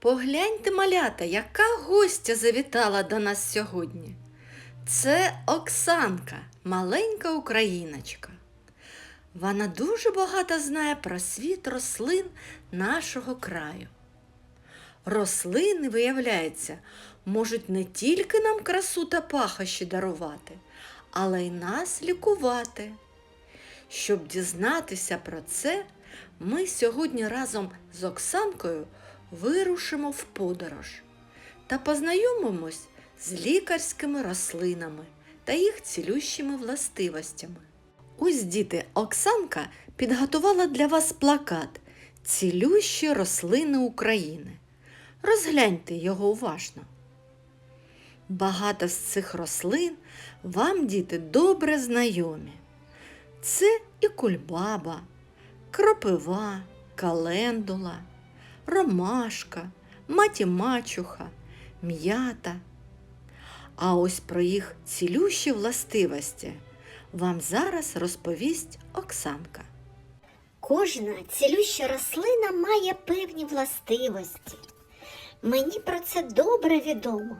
Погляньте, малята, яка гостя завітала до нас сьогодні. Це Оксанка, маленька україночка. Вона дуже багато знає про світ рослин нашого краю. Рослини, виявляється, можуть не тільки нам красу та пахощі дарувати, але й нас лікувати. Щоб дізнатися про це, ми сьогодні разом з Оксанкою вирушимо в подорож та познайомимось з лікарськими рослинами та їх цілющими властивостями. Ось діти, Оксанка підготувала для вас плакат Цілющі рослини України. Розгляньте його уважно. Багато з цих рослин вам, діти, добре знайомі. Це і кульбаба, кропива, календула, ромашка, маті-мачуха, м'ята. А ось про їх цілющі властивості вам зараз розповість Оксанка. Кожна цілюща рослина має певні властивості. Мені про це добре відомо,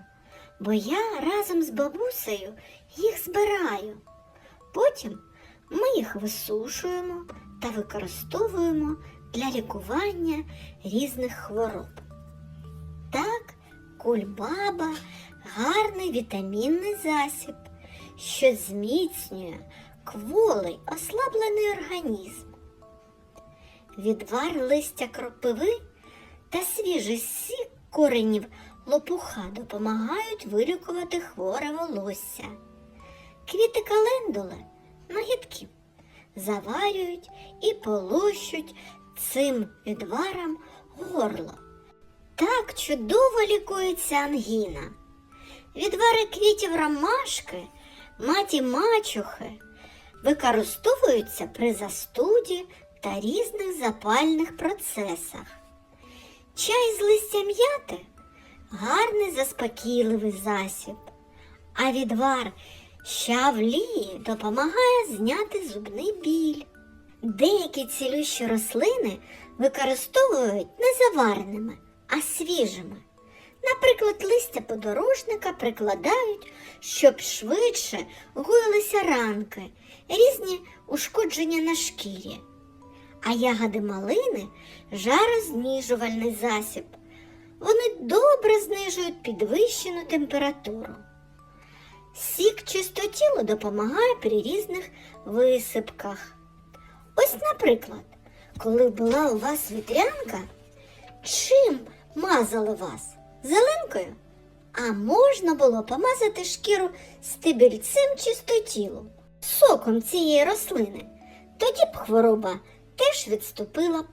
бо я разом з бабусею їх збираю. Потім ми їх висушуємо та використовуємо для лікування різних хвороб. Так, кульбаба гарний вітамінний засіб, що зміцнює кволий ослаблений організм. Відвар листя кропиви та свіжий сік коренів лопуха допомагають вилікувати хворе волосся. Квіти календули нагідки заварюють і полощуть цим відваром горло. Так чудово лікується ангіна. Відвари квітів ромашки, маті мачухи використовуються при застуді та різних запальних процесах. Чай з листя м'яти гарний заспокійливий засіб, а відвар щавлії допомагає зняти зубний біль. Деякі цілющі рослини використовують не завареними, а свіжими. Наприклад, листя подорожника прикладають, щоб швидше гоїлися ранки, різні ушкодження на шкірі. А ягоди малини жарознижувальний засіб. Вони добре знижують підвищену температуру. Сік чистотілу допомагає при різних висипках. Ось, наприклад, коли була у вас вітрянка, чим мазали вас? Зеленкою? А можна було помазати шкіру стебельцем чистотілом, соком цієї рослини. Тоді б хвороба теж відступила б.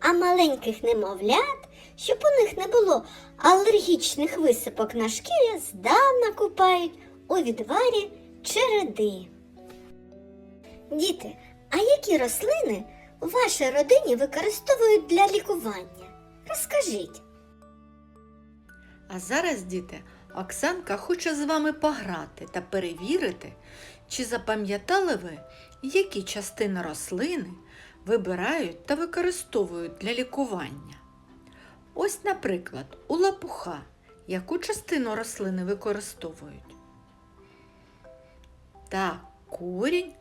А маленьких немовлят, щоб у них не було алергічних висипок на шкірі, здавна купають у відварі череди. Діти, а які рослини у вашій родині використовують для лікування? Розкажіть. А зараз, діти, Оксанка хоче з вами пограти та перевірити, чи запам'ятали ви, які частини рослини вибирають та використовують для лікування. Ось, наприклад, у лапуха яку частину рослини використовують? Так, корінь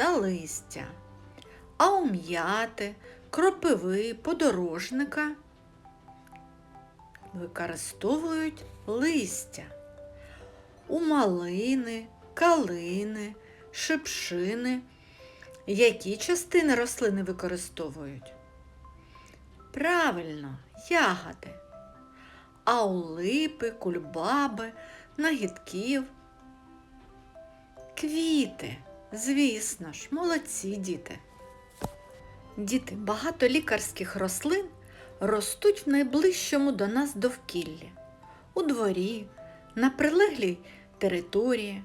та листя. А у м'яти, кропиви, подорожника використовують листя. У малини, калини, шипшини. Які частини рослини використовують? Правильно, ягоди. А у липи, кульбаби, нагідків. Квіти, звісно ж, молодці діти. Діти, багато лікарських рослин ростуть в найближчому до нас довкіллі, у дворі, на прилеглій території,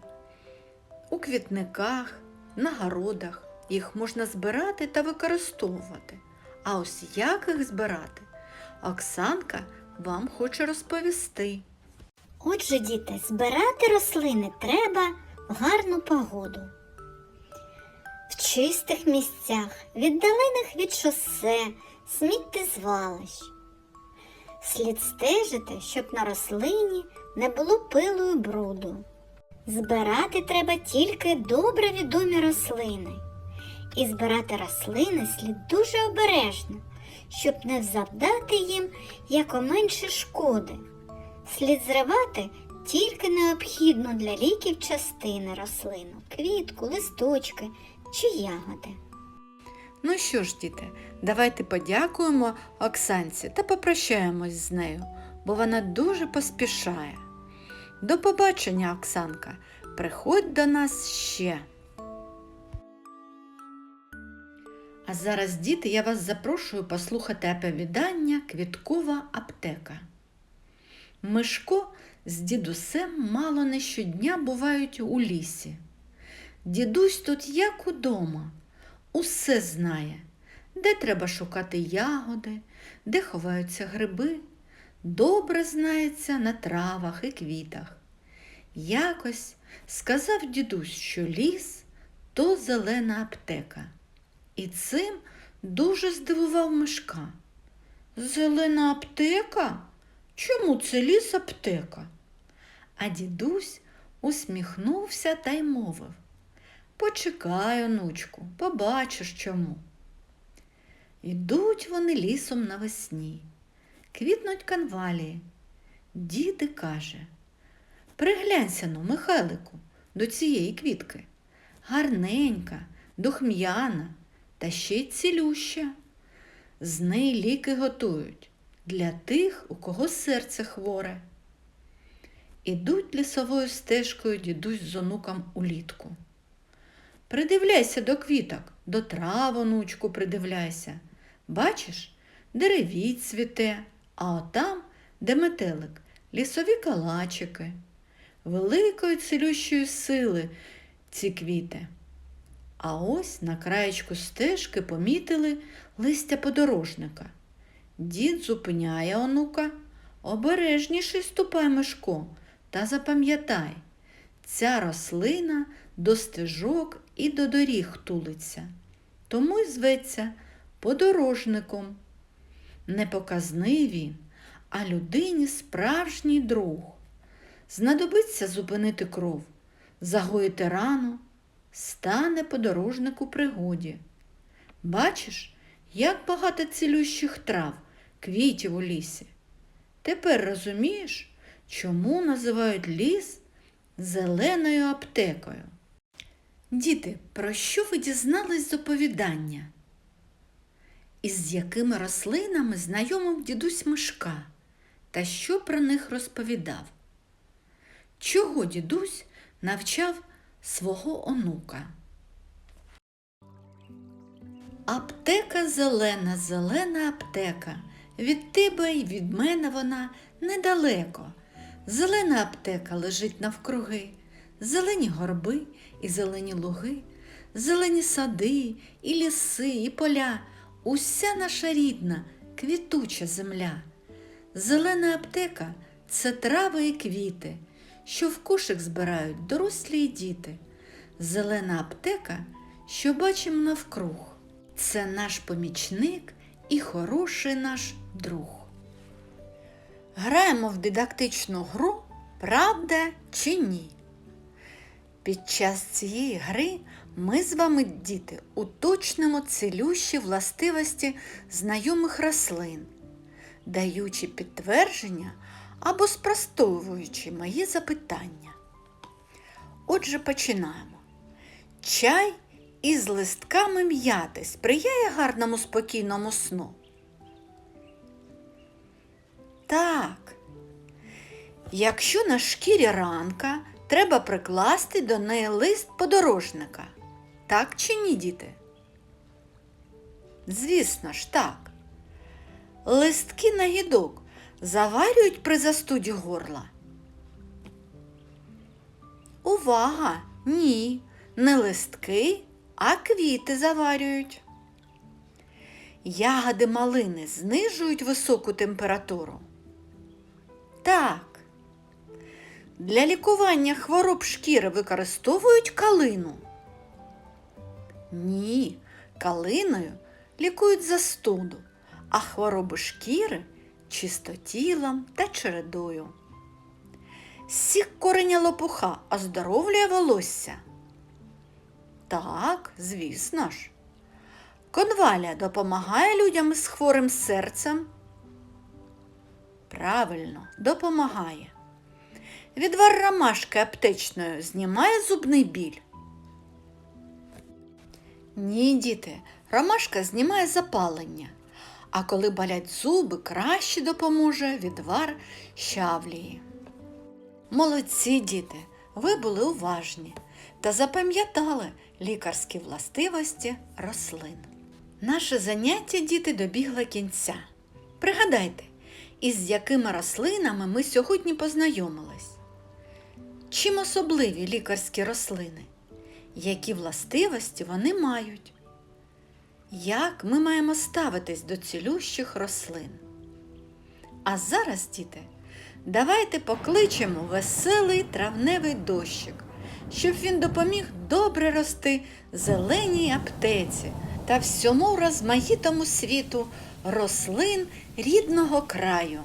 у квітниках, на городах. Їх можна збирати та використовувати. А ось як їх збирати, Оксанка вам хоче розповісти. Отже, діти, збирати рослини треба в гарну погоду. В чистих місцях, віддалених від шосе, сміттєзвалищ. Слід стежити, щоб на рослині не було пилу і бруду. Збирати треба тільки добре відомі рослини. І збирати рослини слід дуже обережно, щоб не завдати їм якоменше шкоди. Слід зривати тільки необхідну для ліків частини рослину, квітку, листочки чи ягоди. Ну що ж, діти, давайте подякуємо Оксанці та попрощаємось з нею, бо вона дуже поспішає. До побачення, Оксанка. Приходь до нас ще. А зараз, діти, я вас запрошую послухати оповідання Квіткова аптека. Мишко з дідусем мало не щодня бувають у лісі. Дідусь тут як удома, усе знає, де треба шукати ягоди, де ховаються гриби, добре знається на травах і квітах. Якось сказав дідусь, що ліс то зелена аптека. І цим дуже здивував мишка. Зелена аптека? Чому це ліс аптека? А дідусь усміхнувся та й мовив. Почекай, онучку, побачиш чому. Йдуть вони лісом навесні, квітнуть канвалії. Діди каже, приглянься ну, Михайлику, до цієї квітки. Гарненька, духм'яна та ще й цілюща. З неї ліки готують для тих, у кого серце хворе. Ідуть лісовою стежкою дідусь з онуком улітку. Придивляйся до квіток, до трав, онучку, придивляйся. Бачиш, деревіць цвіте, а отам, де метелик, лісові калачики. Великої цілющої сили ці квіти. А ось на краєчку стежки помітили листя подорожника. Дід зупиняє онука. Обережніше ступай, Мишко, та запам'ятай, ця рослина до стежок і до доріг тулиться, тому й зветься подорожником. Не показний він, а людині справжній друг. Знадобиться зупинити кров, загоїти рану, стане подорожник у пригоді. Бачиш, як багато цілющих трав, квітів у лісі. Тепер розумієш, чому називають ліс зеленою аптекою. Діти, про що ви дізнались з оповідання? І з якими рослинами знайомив дідусь Мишка та що про них розповідав? Чого дідусь навчав свого онука? Аптека зелена, зелена аптека. Від тебе й від мене вона недалеко. Зелена аптека лежить навкруги, зелені горби і зелені луги, зелені сади, і ліси, і поля, уся наша рідна, квітуча земля. Зелена аптека це трави і квіти, що в кошик збирають дорослі й діти. Зелена аптека, що бачимо навкруг, це наш помічник і хороший наш друг. Граємо в дидактичну гру Правда чи ні? Під час цієї гри ми з вами, діти, уточнимо цілющі властивості знайомих рослин, даючи підтвердження або спростовуючи мої запитання. Отже, починаємо. Чай із листками м'яти сприяє гарному спокійному сну. Так. Якщо на шкірі ранка, треба прикласти до неї лист подорожника. Так чи ні, діти? Звісно ж, так. Листки на гідок заварюють при застуді горла. Увага! Ні, не листки, а квіти заварюють. Ягоди малини знижують високу температуру. Так. Для лікування хвороб шкіри використовують калину. Ні, калиною лікують застуду, а хвороби шкіри чистотілом та чередою. Сік кореня лопуха оздоровлює волосся. Так, звісно ж. Конваля допомагає людям із хворим серцем. Правильно, допомагає. Відвар ромашки аптечною знімає зубний біль. Ні, діти, ромашка знімає запалення, а коли болять зуби, краще допоможе відвар щавлії. Молодці, діти, ви були уважні та запам'ятали лікарські властивості рослин. Наше заняття діти добігло кінця. Пригадайте, із якими рослинами ми сьогодні познайомились. Чим особливі лікарські рослини? Які властивості вони мають? Як ми маємо ставитись до цілющих рослин? А зараз, діти, давайте покличемо веселий травневий дощик, щоб він допоміг добре рости зеленій аптеці та всьому розмаїтому світу рослин рідного краю.